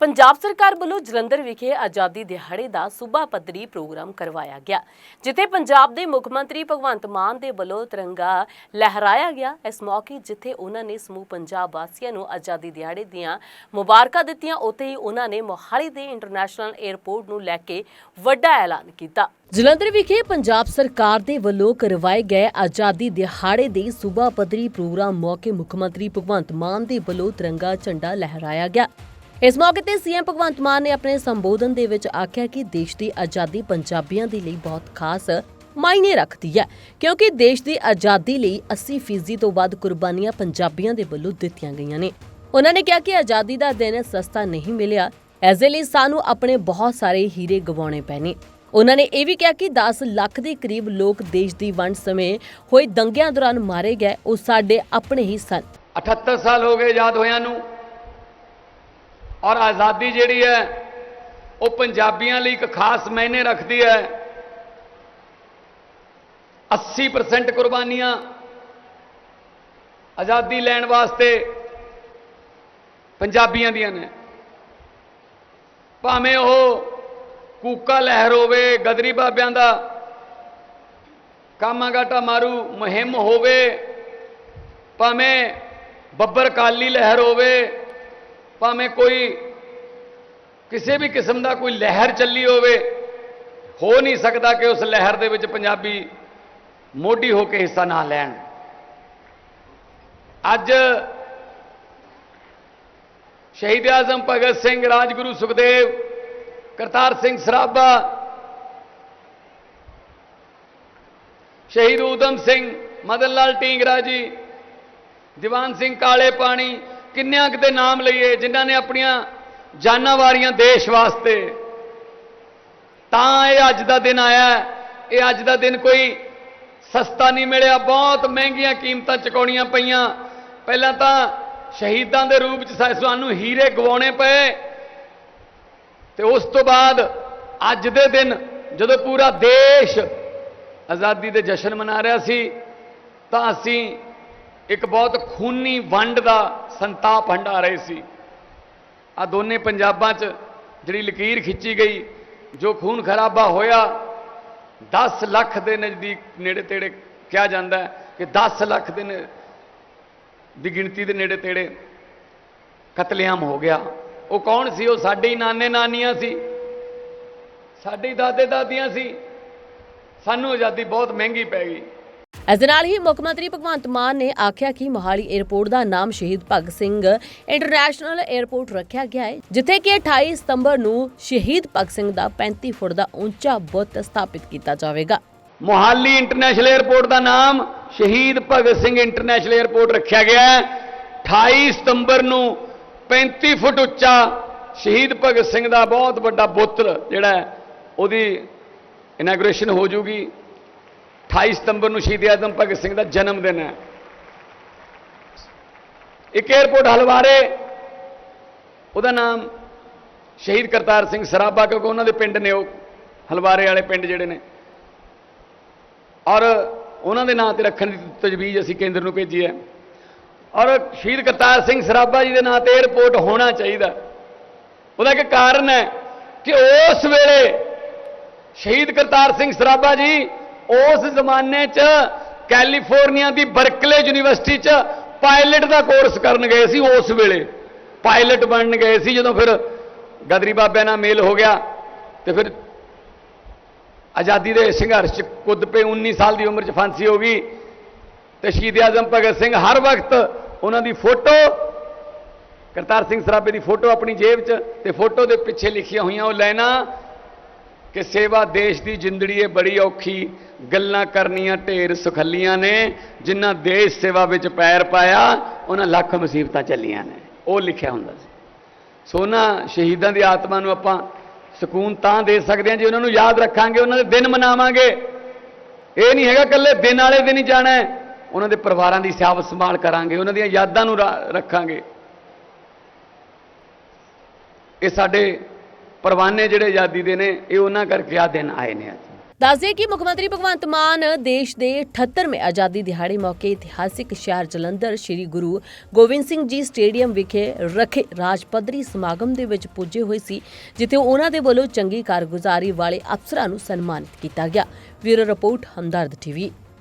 ਪੰਜਾਬ ਸਰਕਾਰ ਵੱਲੋਂ ਜਲੰਧਰ ਵਿਖੇ ਆਜ਼ਾਦੀ ਦਿਹਾੜੇ ਦਾ ਸੂਬਾ ਪੱਧਰੀ ਪ੍ਰੋਗਰਾਮ ਕਰਵਾਇਆ ਗਿਆ, ਜਿੱਥੇ ਪੰਜਾਬ ਦੇ ਮੁੱਖ ਮੰਤਰੀ ਭਗਵੰਤ ਮਾਨ ਦੇ ਵੱਲੋਂ ਤਿਰੰਗਾ ਲਹਿਰਾਇਆ ਗਿਆ। ਇਸ ਮੌਕੇ ਜਿੱਥੇ ਉਹਨਾਂ ਨੇ ਸਮੂਹ ਪੰਜਾਬ ਵਾਸੀਆਂ ਨੂੰ ਆਜ਼ਾਦੀ ਦਿਹਾੜੇ ਦੀਆਂ ਮੁਬਾਰਕਾਂ ਦਿੱਤੀਆਂ, ਉੱਥੇ ਹੀ ਉਹਨਾਂ ਨੇ ਮੋਹਾਲੀ ਦੇ ਇੰਟਰਨੈਸ਼ਨਲ 에ਅਰਪੋਰਟ ਨੂੰ ਲੈ ਕੇ ਵੱਡਾ ਐਲਾਨ ਕੀਤਾ। ਜਲੰਧਰ ਵਿਖੇ ਪੰਜਾਬ ਸਰਕਾਰ ਦੇ ਵੱਲੋਂ ਕਰਵਾਏ ਗਏ ਆਜ਼ਾਦੀ ਦਿਹਾੜੇ ਦੇ ਸੂਬਾ ਪੱਧਰੀ ਪ੍ਰੋਗਰਾਮ ਮੌਕੇ ਮੁੱਖ ਮੰਤਰੀ ਭਗਵੰਤ ਮਾਨ ਦੇ ਵੱਲੋਂ ਤਿਰੰਗਾ ਝੰਡਾ ਲਹਿਰਾਇਆ ਗਿਆ। ਇਸ ਮੌਕੇ ਤੇ ਸੀਐਮ ਭਗਵੰਤ ਮਾਨ ਨੇ ਆਪਣੇ ਸੰਬੋਧਨ ਦੇ ਵਿੱਚ ਆਖਿਆ ਕਿ ਦੇਸ਼ ਦੀ ਆਜ਼ਾਦੀ ਪੰਜਾਬੀਆਂ ਦੇ ਲਈ ਬਹੁਤ ਖਾਸ ਮਾਇਨੇ ਰੱਖਦੀ ਹੈ, ਕਿਉਂਕਿ ਦੇਸ਼ ਦੀ ਆਜ਼ਾਦੀ ਲਈ 80% ਤੋਂ ਵੱਧ ਕੁਰਬਾਨੀਆਂ ਪੰਜਾਬੀਆਂ ਦੇ ਵੱਲੋਂ ਦਿੱਤੀਆਂ ਗਈਆਂ ਨੇ। ਉਹਨਾਂ ਨੇ ਕਿਹਾ ਕਿ ਆਜ਼ਾਦੀ ਦਾ ਦਿਨ ਸਸਤਾ ਨਹੀਂ ਮਿਲਿਆ। ਇਸ ਲਈ ਸਾਨੂੰ ਆਪਣੇ ਬਹੁਤ ਸਾਰੇ ਹੀਰੇ ਗਵਾਉਣੇ ਪੈਣੇ। ਉਹਨਾਂ ਨੇ ਇਹ ਵੀ ਕਿਹਾ ਕਿ 10 ਲੱਖ ਦੇ ਕਰੀਬ ਲੋਕ ਦੇਸ਼ ਦੀ ਵੰਡ ਸਮੇਂ ਹੋਏ ਦੰਗਿਆਂ ਦੌਰਾਨ ਮਾਰੇ ਗਏ, ਉਹ ਸਾਡੇ ਆਪਣੇ ਹੀ ਸਨ। 78 ਸਾਲ ਹੋ ਗਏ ਆਜ਼ਾਦ ਹੋਇਆਂ ਨੂੰ। ਔਰ ਆਜ਼ਾਦੀ ਜਿਹੜੀ ਹੈ, ਉਹ ਪੰਜਾਬੀਆਂ ਲਈ ਇੱਕ ਖਾਸ ਮਾਇਨੇ ਰੱਖਦੀ ਹੈ। 80% ਕੁਰਬਾਨੀਆਂ ਆਜ਼ਾਦੀ ਲੈਣ ਵਾਸਤੇ ਪੰਜਾਬੀਆਂ ਦੀਆਂ ਨੇ। ਭਾਵੇਂ ਉਹ ਕੂਕਾ ਲਹਿਰ ਹੋਵੇ, ਗਦਰੀ ਬਾਬਿਆਂ ਦਾ ਕਾਮਾਗਾਟਾ ਮਾਰੂ ਮੁਹਿੰਮ ਹੋਵੇ, ਭਾਵੇਂ ਬੱਬਰ ਕਾਲੀ ਲਹਿਰ ਹੋਵੇ ਭਾਵੇਂ ਕੋਈ ਕਿਸੇ ਵੀ ਕਿਸਮ ਦਾ ਕੋਈ ਲਹਿਰ ਚੱਲੀ ਹੋਵੇ, ਹੋ ਨਹੀਂ ਸਕਦਾ ਕਿ ਉਸ ਲਹਿਰ ਦੇ ਵਿੱਚ ਪੰਜਾਬੀ ਮੋਢੀ ਹੋ ਕੇ ਹਿੱਸਾ ਨਾ ਲੈਣ। ਅੱਜ ਸ਼ਹੀਦ ਆਜ਼ਮ ਭਗਤ ਸਿੰਘ, ਰਾਜਗੁਰੂ ਸੁਖਦੇਵ, ਕਰਤਾਰ ਸਿੰਘ ਸਰਾਭਾ, ਸ਼ਹੀਦ ਊਧਮ ਸਿੰਘ, ਮਦਨ ਲਾਲ ਢੀਂਗਰਾ ਜੀ, ਦੀਵਾਨ ਸਿੰਘ ਕਾਲੇ ਪਾਣੀ ਕਿੰਨਿਆਂ ਕਿਤੇ ਨਾਮ ਲਈਏ ਜਿਨ੍ਹਾਂ ਨੇ ਆਪਣੀਆਂ ਜਾਨਾਂ ਵਾਰੀਆਂ ਦੇਸ਼ ਵਾਸਤੇ? ਤਾਂ ਇਹ ਅੱਜ ਦਾ ਦਿਨ ਆਇਆ ਇਹ ਅੱਜ ਦਾ ਦਿਨ ਕੋਈ ਸਸਤਾ ਨਹੀਂ ਮਿਲਿਆ। ਬਹੁਤ ਮਹਿੰਗੀਆਂ ਕੀਮਤਾਂ ਚੁਕਾਉਣੀਆਂ ਪਈਆਂ। ਪਹਿਲਾਂ ਤਾਂ ਸ਼ਹੀਦਾਂ ਦੇ ਰੂਪ 'ਚ ਸਾ- ਸਾਨੂੰ ਹੀਰੇ ਗਵਾਉਣੇ ਪਏ। ਤੇ ਉਸ ਤੋਂ ਬਾਅਦ ਅੱਜ ਦੇ ਦਿਨ ਜਦੋਂ ਪੂਰਾ ਦੇਸ਼ ਆਜ਼ਾਦੀ ਦੇ ਜਸ਼ਨ ਮਨਾ ਰਿਹਾ ਸੀ, ਤਾਂ ਅਸੀਂ ਇੱਕ ਬਹੁਤ ਖੂਨੀ ਵੰਡ ਦਾ ਸੰਤਾਪ ਹੰਡਾ ਰਹੇ ਸੀ। ਆ ਦੋਨੇ ਪੰਜਾਬਾਂ 'ਚ ਜਿਹੜੀ ਲਕੀਰ ਖਿੱਚੀ ਗਈ, ਜੋ ਖੂਨ ਖਰਾਬਾ ਹੋਇਆ 10 ਲੱਖ ਦੇ ਨਜ਼ਦੀਕ ਨੇੜੇ ਤੇੜੇ ਕਿਹਾ ਜਾਂਦਾ ਕਿ 10 ਲੱਖ ਦੇ ਨੇ- ਦੀ ਗਿਣਤੀ ਦੇ ਨੇੜੇ ਤੇੜੇ ਕਤਲੇਆਮ ਹੋ ਗਿਆ। ਉਹ ਕੌਣ ਸੀ? ਉਹ ਸਾਡੇ ਹੀ ਨਾਨੇ ਨਾਨੀਆਂ ਸੀ। ਸਾਡੇ ਹੀ ਦਾਦੇ ਦਾਦੀਆਂ ਸੀ। ਸਾਨੂੰ ਆਜ਼ਾਦੀ ਬਹੁਤ ਮਹਿੰਗੀ ਪੈ ਗਈ। ਇਸ ਦੇ ਨਾਲ ਹੀ ਮੁੱਖ ਮੰਤਰੀ ਭਗਵੰਤ ਮਾਨ ਨੇ ਆਖਿਆ ਕਿ ਮੋਹਾਲੀ 에ਅਰਪੋਰਟ ਦਾ ਨਾਮ ਸ਼ਹੀਦ ਭਗਤ ਸਿੰਘ ਇੰਟਰਨੈਸ਼ਨਲ 에ਅਰਪੋਰਟ ਰੱਖਿਆ ਗਿਆ ਹੈ, ਜਿੱਥੇ ਕਿ 28 ਸਤੰਬਰ ਨੂੰ ਸ਼ਹੀਦ ਭਗਤ ਸਿੰਘ ਦਾ 35 ਫੁੱਟ ਦਾ ਉੱਚਾ ਬੁੱਤ ਸਥਾਪਿਤ ਕੀਤਾ ਜਾਵੇਗਾ। ਮੋਹਾਲੀ ਇੰਟਰਨੈਸ਼ਨਲ 에ਅਰਪੋਰਟ ਦਾ ਨਾਮ ਸ਼ਹੀਦ ਭਗਤ ਸਿੰਘ ਇੰਟਰਨੈਸ਼ਨਲ 에ਅਰਪੋਰਟ ਰੱਖਿਆ ਗਿਆ ਹੈ। 28 ਸਤੰਬਰ ਨੂੰ 35 ਫੁੱਟ ਉੱਚਾ ਸ਼ਹੀਦ ਭਗਤ ਸਿੰਘ ਦਾ ਬਹੁਤ ਵੱਡਾ ਬੁੱਤ ਜਿਹੜਾ ਉਹਦੀ ਇਨੋਗ੍ਰੇਸ਼ਨ ਹੋ ਜੂਗੀ 28 ਸਤੰਬਰ ਨੂੰ ਸ਼ਹੀਦ ਆਜ਼ਮ ਭਗਤ ਸਿੰਘ ਦਾ ਜਨਮ ਦਿਨ ਹੈ। ਇੱਕ 에ਅਰਪੋਰਟ ਹਲਵਾਰੇ, ਉਹਦਾ ਨਾਮ ਸ਼ਹੀਦ ਕਰਤਾਰ ਸਿੰਘ ਸਰਾਭਾ, ਕਿਉਂਕਿ ਉਹਨਾਂ ਦੇ ਪਿੰਡ ਨੇ ਉਹ ਹਲਵਾਰੇ ਵਾਲੇ ਪਿੰਡ ਜਿਹੜੇ ਨੇ। ਔਰ ਉਹਨਾਂ ਦੇ ਨਾਂ ਤੇ ਰੱਖਣ ਦੀ ਤਜਵੀਜ਼ ਅਸੀਂ ਕੇਂਦਰ ਨੂੰ ਭੇਜੀ ਹੈ। ਔਰ ਸ਼ਹੀਦ ਕਰਤਾਰ ਸਿੰਘ ਸਰਾਭਾ ਜੀ ਦੇ ਨਾਂ ਤੇ 에ਅਰਪੋਰਟ ਹੋਣਾ ਚਾਹੀਦਾ। ਉਹਦਾ ਇੱਕ ਕਾਰਨ ਹੈ ਕਿ ਉਸ ਵੇਲੇ ਸ਼ਹੀਦ ਕਰਤਾਰ ਸਿੰਘ ਸਰਾਭਾ ਜੀ ਉਸ ਜ਼ਮਾਨੇ 'ਚ ਕੈਲੀਫੋਰਨੀਆ ਦੀ ਬਰਕਲੇ ਯੂਨੀਵਰਸਿਟੀ 'ਚ ਪਾਇਲਟ ਦਾ ਕੋਰਸ ਕਰਨ ਗਏ ਸੀ ਉਸ ਵੇਲੇ। ਪਾਇਲਟ ਬਣਨ ਗਏ ਸੀ ਜਦੋਂ ਫਿਰ ਗਦਰੀ ਬਾਬਿਆਂ ਨਾਲ ਮੇਲ ਹੋ ਗਿਆ ਤੇ ਫਿਰ ਆਜ਼ਾਦੀ ਦੇ ਸੰਘਰਸ਼ 'ਚ ਕੁੱਦ ਪਏ 19 ਸਾਲ ਦੀ ਉਮਰ 'ਚ ਫਾਂਸੀ ਹੋ ਗਈ ਤੇ ਸ਼ਹੀਦ ਆਜ਼ਮ ਭਗਤ ਸਿੰਘ ਹਰ ਵਕਤ ਉਹਨਾਂ ਦੀ ਫੋਟੋ, ਕਰਤਾਰ ਸਿੰਘ ਸਰਾਭੇ ਦੀ ਫੋਟੋ ਆਪਣੀ ਜੇਬ 'ਚ ਤੇ ਫੋਟੋ ਦੇ ਪਿੱਛੇ ਲਿਖੀਆਂ ਹੋਈਆਂ ਉਹ ਲੈਣਾ ਕਿ ਸੇਵਾ ਦੇਸ਼ ਦੀ ਜਿੰਦੜੀ ਏ ਬੜੀ ਔਖੀ ਗੱਲਾਂ ਕਰਨੀਆਂ ਢੇਰ ਸੁਖੱਲੀਆਂ ਨੇ, ਜਿਨ੍ਹਾਂ ਦੇਸ਼ ਸੇਵਾ ਵਿੱਚ ਪੈਰ ਪਾਇਆ, ਉਹਨਾਂ ਲੱਖ ਮੁਸੀਬਤਾਂ ਚੱਲੀਆਂ ਨੇ। ਉਹ ਲਿਖਿਆ ਹੁੰਦਾ ਸੀ। ਸੋਨਾ ਸ਼ਹੀਦਾਂ ਦੀ ਆਤਮਾ ਨੂੰ ਆਪਾਂ ਸਕੂਨ ਤਾਂ ਦੇ ਸਕਦੇ ਹਾਂ, ਜੇ ਉਹਨਾਂ ਨੂੰ ਯਾਦ ਰੱਖਾਂਗੇ, ਉਹਨਾਂ ਦੇ ਦਿਨ ਮਨਾਵਾਂਗੇ। ਇਹ ਨਹੀਂ ਹੈਗਾ ਇਕੱਲੇ ਦਿਨ ਵਾਲੇ ਦਿਨ ਹੀ ਜਾਣਾ ਹੈ। ਉਹਨਾਂ ਦੇ ਪਰਿਵਾਰਾਂ ਦੀ ਸਿਆਵ ਸੰਭਾਲ ਕਰਾਂਗੇ, ਉਹਨਾਂ ਦੀਆਂ ਯਾਦਾਂ ਨੂੰ ਰਾ- ਰੱਖਾਂਗੇ। ਇਹ ਸਾਡੇ ਪਰਵਾਨੇ ਜਿਹੜੇ ਆਜ਼ਾਦੀ ਦੇ ਨੇ, ਇਹ ਉਹਨਾਂ ਕਰਕੇ ਆ ਦਿਨ ਆਏ ਨੇ ਅੱਜ। ਦੱਸਦੇ ਕਿ ਮੁੱਖ ਮੰਤਰੀ ਭਗਵੰਤ ਮਾਨ ਦੇਸ਼ ਦੇ 78ਵੇਂ ਆਜ਼ਾਦੀ ਦਿਹਾੜੇ ਮੌਕੇ ਇਤਿਹਾਸਿਕ ਸ਼ਹਿਰ ਜਲੰਧਰ ਸ੍ਰੀ ਗੁਰੂ ਗੋਬਿੰਦ ਸਿੰਘ ਜੀ ਸਟੇਡੀਅਮ ਵਿਖੇ ਰੱਖੇ ਰਾਜ ਪੱਧਰੀ ਸਮਾਗਮ ਦੇ ਵਿੱਚ ਪੁੱਜੇ ਹੋਏ ਸੀ, ਜਿੱਥੇ ਉਹਨਾਂ ਦੇ ਵੱਲੋਂ ਚੰਗੀ ਕਾਰਗੁਜ਼ਾਰੀ ਵਾਲੇ ਅਫਸਰਾਂ ਨੂੰ ਸਨਮਾਨਿਤ ਕੀਤਾ ਗਿਆ। ਬਿਊਰੋ ਰਿਪੋਰਟ, ਹਮਦਰਦ ਟੀਵੀ